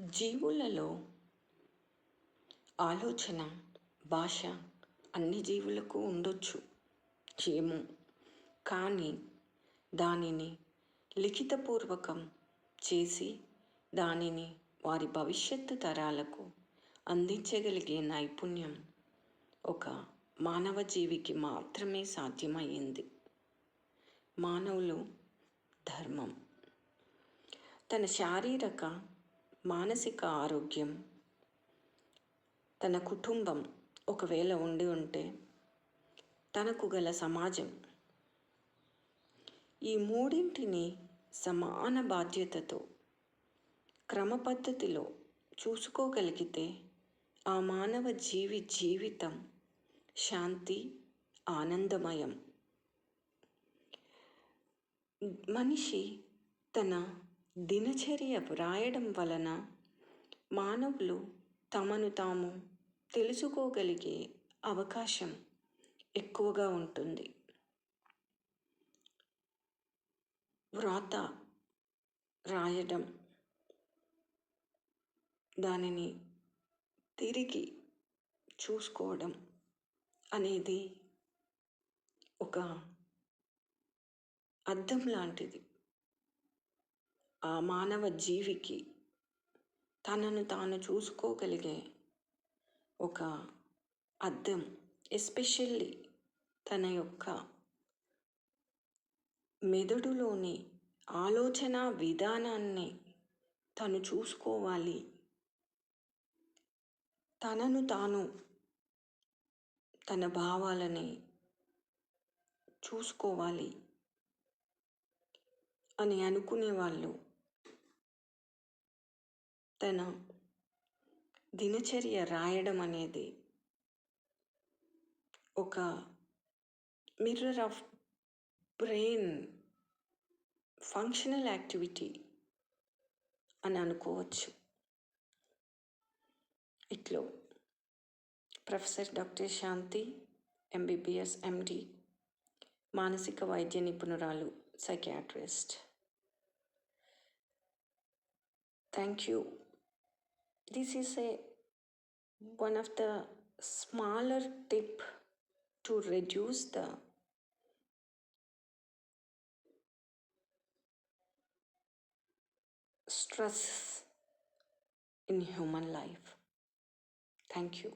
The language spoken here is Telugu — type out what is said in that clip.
జీవులలో ఆలోచన భాష అన్ని జీవులకు ఉండొచ్చు ఏమో. కానీ దానిని లిఖితపూర్వకం చేసి దానిని వారి భవిష్యత్తు తరాలకు అందించగలిగే నైపుణ్యం ఒక మానవ జీవికి మాత్రమే సాధ్యమయ్యింది. మానవులు ధర్మం. తన శారీరక మానసిక ఆరోగ్యం. తన కుటుంబం ఒకవేళ ఉండి ఉంటే తనకు గల సమాజం. ఈ మూడింటిని సమాన బాధ్యతతో క్రమపద్ధతిలో చూసుకోగలిగితే ఆ మానవ జీవి జీవితం శాంతి ఆనందమయం. మనిషి తన దినచర్య వ్రాయడం వలన మానవులు తమను తాము తెలుసుకోగలిగే అవకాశం ఎక్కువగా ఉంటుంది. వ్రాత రాయడం దానిని తిరిగి చూసుకోవడం అనేది ఒక అద్దం లాంటిది. ఆ మానవ జీవికి తనను తాను చూసుకోగలిగే ఒక అద్దం ఎస్పెషల్లీ తన యొక్క మెదడులోని ఆలోచన విధానాన్ని తను చూసుకోవాలి. తనను తాను తన భావాలని చూసుకోవాలి అని అనుకునే వాళ్ళు తన దినచర్య రాయడం అనేది ఒక mirror of brain functional activity అని అనుకోవచ్చు. ఇట్లో professor doctor Shanti MBBS MD మానసిక వైద్య నిపుణురాలు psychiatrist. Thank you this is a one of the smaller tip to reduce the stress in human life. Thank you